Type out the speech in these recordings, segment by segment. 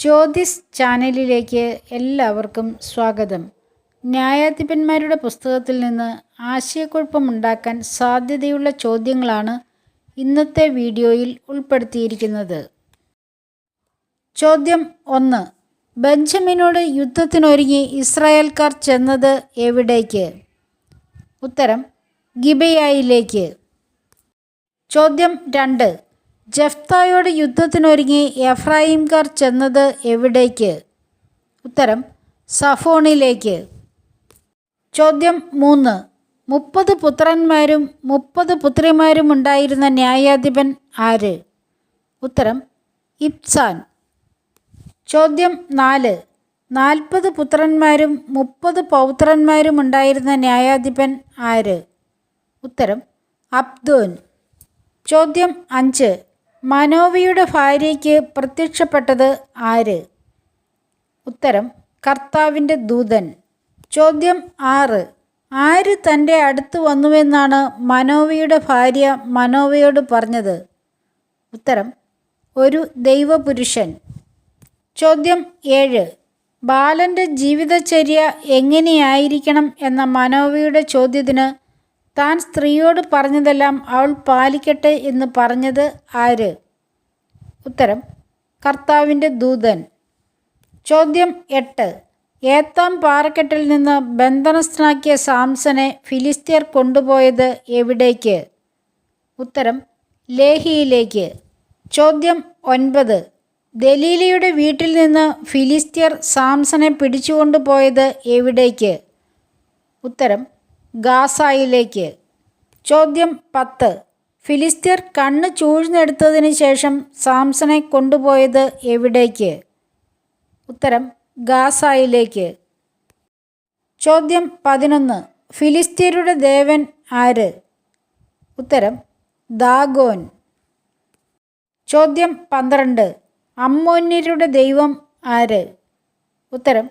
ജ്യോതിസ് ചാനലിലേക്ക് എല്ലാവർക്കും സ്വാഗതം. ന്യായാധിപന്മാരുടെ പുസ്തകത്തിൽ നിന്ന് ആശയക്കുഴപ്പമുണ്ടാക്കാൻ സാധ്യതയുള്ള ചോദ്യങ്ങളാണ് ഇന്നത്തെ വീഡിയോയിൽ ഉൾപ്പെടുത്തിയിരിക്കുന്നത്. ചോദ്യം ഒന്ന് ബെഞ്ചമിനോട് യുദ്ധത്തിനൊരുങ്ങി ഇസ്രായേൽക്കാർ ചെന്നത് എവിടേക്ക്? ഉത്തരം ഗിബയായിലേക്ക്. ചോദ്യം രണ്ട് ജഫ്തായോട് യുദ്ധത്തിനൊരുങ്ങി എഫ്രായിംകാർ ചെന്നത് എവിടേക്ക്? ഉത്തരം സഫോണിലേക്ക്. ചോദ്യം മൂന്ന്. മുപ്പത് പുത്രന്മാരും മുപ്പത് പുത്രിമാരും ഉണ്ടായിരുന്ന ന്യായാധിപൻ ആര്? ഉത്തരം ഇബ്സാൻ. ചോദ്യം നാല്. നാൽപ്പത് പുത്രന്മാരും മുപ്പത് പൗത്രന്മാരും ഉണ്ടായിരുന്ന ന്യായാധിപൻ ആര്? ഉത്തരം അബ്ദോൻ. ചോദ്യം അഞ്ച്. മനോവിയുടെ ഭാര്യയ്ക്ക് പ്രത്യക്ഷപ്പെട്ടത് ആര്? ഉത്തരം കർത്താവിന്റെ ദൂതൻ. ചോദ്യം ആറ്. ആര് തന്റെ അടുത്ത് വന്നുവെന്നാണ് മനോവിയുടെ ഭാര്യ മനോവയോട് പറഞ്ഞത്? ഉത്തരം ഒരു ദൈവപുരുഷൻ. ചോദ്യം ഏഴ്. ബാലന്റെ ജീവിതചര്യ എങ്ങനെയായിരിക്കണം എന്ന മനോവിയുടെ ചോദ്യത്തിന് താൻ സ്ത്രീയോട് പറഞ്ഞതെല്ലാം അവൾ പാലിക്കട്ടെ എന്ന് പറഞ്ഞത് ആര്? ഉത്തരം കർത്താവിന്റെ ദൂതൻ. ചോദ്യം എട്ട് ഏത്താം പാറക്കെട്ടിൽ നിന്ന് ബന്ധനസ്ഥനാക്കിയ സാംസനെ ഫിലിസ്തീർ കൊണ്ടുപോയത് എവിടേക്ക്? ഉത്തരം ലേഹിയിലേക്ക്. ചോദ്യം ഒൻപത് ദലീലയുടെ വീട്ടിൽ നിന്ന് ഫിലിസ്തീർ സാംസനെ പിടിച്ചുകൊണ്ടുപോയത് എവിടേക്ക്? ഉത്തരം ഗാസായിലേക്ക്. ചോദ്യം പത്ത്. ഫിലിസ്തീർ കണ്ണ് ചൂഴ്ന്നെടുത്തതിന് ശേഷം സാംസനെ കൊണ്ടുപോയത് എവിടേക്ക്? ഉത്തരം ഗാസായിലേക്ക്. ചോദ്യം പതിനൊന്ന്. ഫിലിസ്തീരുടെ ദേവൻ ആര്? ഉത്തരം ദാഗോൻ. ചോദ്യം പന്ത്രണ്ട്. അമ്മോന്യരുടെ ദൈവം ആര്? ഉത്തരം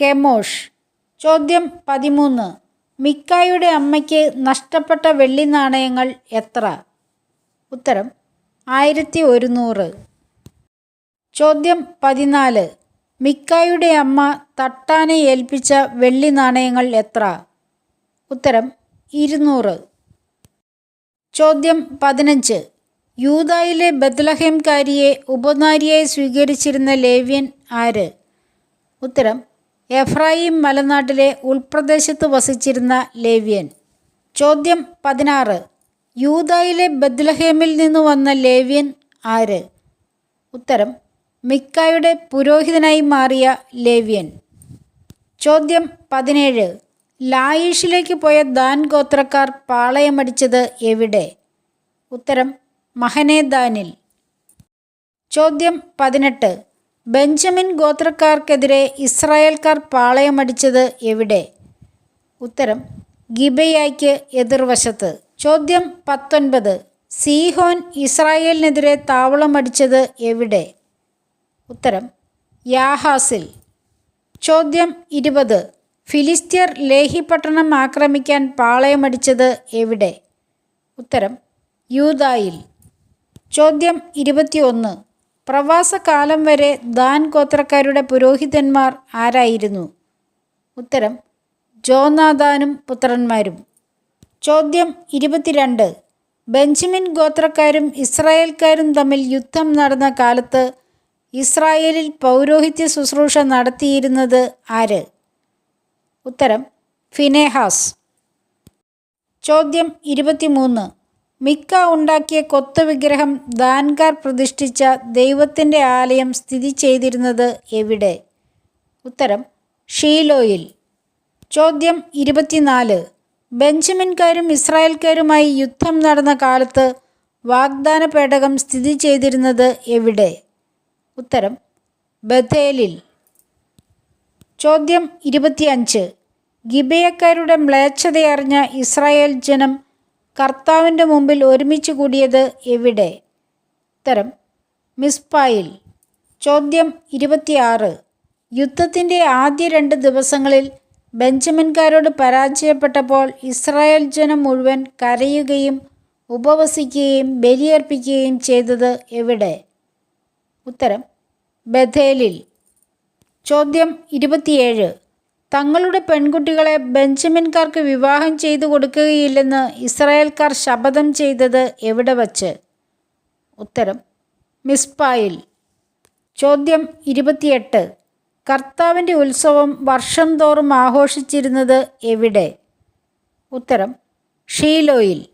കെമോഷ്. ചോദ്യം പതിമൂന്ന്. മിക്കായുടെ അമ്മയ്ക്ക് നഷ്ടപ്പെട്ട വെള്ളി നാണയങ്ങൾ എത്ര? ഉത്തരം ആയിരത്തി ഒരുന്നൂറ്. ചോദ്യം പതിനാല്. മിക്കായുടെ അമ്മ തട്ടാനെ ഏൽപ്പിച്ച വെള്ളി നാണയങ്ങൾ എത്ര? ഉത്തരം ഇരുന്നൂറ്. ചോദ്യം പതിനഞ്ച്. യൂതായിലെ ബദ്ലഹേംകാരിയെ ഉപനാരിയായി സ്വീകരിച്ചിരുന്ന ലേവ്യൻ ആര്? ഉത്തരം എഫ്രായിം മലനാട്ടിലെ ഉൾപ്രദേശത്ത് വസിച്ചിരുന്ന ലേവ്യൻ. ചോദ്യം പതിനാറ്. യൂതായിലെ ബദ്ലഹേമിൽ നിന്ന് വന്ന ലേവ്യൻ ആര്? ഉത്തരം മിക്കായുടെ പുരോഹിതനായി മാറിയ ലേവ്യൻ. ചോദ്യം പതിനേഴ്. ലായിഷിലേക്ക് പോയ ദാൻ ഗോത്രക്കാർ പാളയമടിച്ചത് എവിടെ? ഉത്തരം മഹനേദാനിൽ. ചോദ്യം പതിനെട്ട്. ബെഞ്ചമിൻ ഗോത്രക്കാർക്കെതിരെ ഇസ്രായേൽക്കാർ പാളയമടിച്ചത് എവിടെ? ഉത്തരം ഗിബയായ്ക്ക് എതിർവശത്ത്. ചോദ്യം പത്തൊൻപത് സീഹോൻ ഇസ്രായേലിനെതിരെ താവളമടിച്ചത് എവിടെ? ഉത്തരം യാഹാസിൽ. ചോദ്യം ഇരുപത് ഫിലിസ്തീർ ലേഹി പട്ടണം ആക്രമിക്കാൻ പാളയമടിച്ചത് എവിടെ? ഉത്തരം യൂതായിൽ ചോദ്യം ഇരുപത്തിയൊന്ന് പ്രവാസകാലം വരെ ദാൻ ഗോത്രക്കാരുടെ പുരോഹിതന്മാർ ആരായിരുന്നു? ഉത്തരം ജോനാദാനും പുത്രന്മാരും. ചോദ്യം ഇരുപത്തിരണ്ട്. ബെഞ്ചമിൻ ഗോത്രക്കാരും ഇസ്രായേൽക്കാരും തമ്മിൽ യുദ്ധം നടന്ന കാലത്ത് ഇസ്രായേലിൽ പൗരോഹിത്യ ശുശ്രൂഷ നടത്തിയിരുന്നത് ആര്? ഉത്തരം ഫിനേഹാസ്. ചോദ്യം ഇരുപത്തിമൂന്ന്. മിക്ക ഉണ്ടാക്കിയ കൊത്തു വിഗ്രഹം ദാൻകാർ പ്രതിഷ്ഠിച്ച ദൈവത്തിന്റെ ആലയം സ്ഥിതി ചെയ്തിരുന്നത് എവിടെ? ഉത്തരം ഷീലോയിൽ. ചോദ്യം ഇരുപത്തിനാല്. ബെഞ്ചമിൻകാരും ഇസ്രായേൽക്കാരുമായി യുദ്ധം നടന്ന കാലത്ത് വാഗ്ദാന പേടകം സ്ഥിതി ചെയ്തിരുന്നത് എവിടെ? ഉത്തരം ബഥേലിൽ. ചോദ്യം ഇരുപത്തിയഞ്ച്. ഗിബയക്കാരുടെ മ്ലേച്ഛതയറിഞ്ഞ ഇസ്രായേൽ ജനം കർത്താവിന്റെ മുമ്പിൽ ഒരുമിച്ച് കൂടിയത് എവിടെ? ഉത്തരം മിസ്പായിൽ. ചോദ്യം ഇരുപത്തിയാറ്. യുദ്ധത്തിന്റെ ആദ്യ രണ്ട് ദിവസങ്ങളിൽ ബെഞ്ചമിൻകാരോട് പരാജയപ്പെട്ടപ്പോൾ ഇസ്രായേൽ ജനം മുഴുവൻ കരയുകയും ഉപവസിക്കുകയും ബലിയർപ്പിക്കുകയും ചെയ്തത് എവിടെ? ഉത്തരം ബഥേലിൽ. ചോദ്യം ഇരുപത്തിയേഴ്. തങ്ങളുടെ പെൺകുട്ടികളെ ബെഞ്ചമിൻകാർക്ക് വിവാഹം ചെയ്തു കൊടുക്കുകയില്ലെന്ന് ഇസ്രായേൽക്കാർ ശപഥം ചെയ്തത് എവിടെ വച്ച്? ഉത്തരം മിസ്പായിൽ. ചോദ്യം ഇരുപത്തിയെട്ട്. കർത്താവിന്റെ ഉത്സവം വർഷം തോറും ആഘോഷിച്ചിരുന്നത് എവിടെ? ഉത്തരം ഷീലോയിൽ.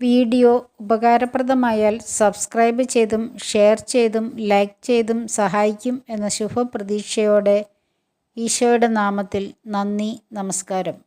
വീഡിയോ ഉപകാരപ്രദമായാൽ സബ്സ്ക്രൈബ് ചെയ്തും ഷെയർ ചെയ്തും ലൈക്ക് ചെയ്തും സഹായിക്കും എന്ന ശുഭപ്രതീക്ഷയോടെ ഈശോയുടെ നാമത്തിൽ നന്ദി നമസ്കാരം.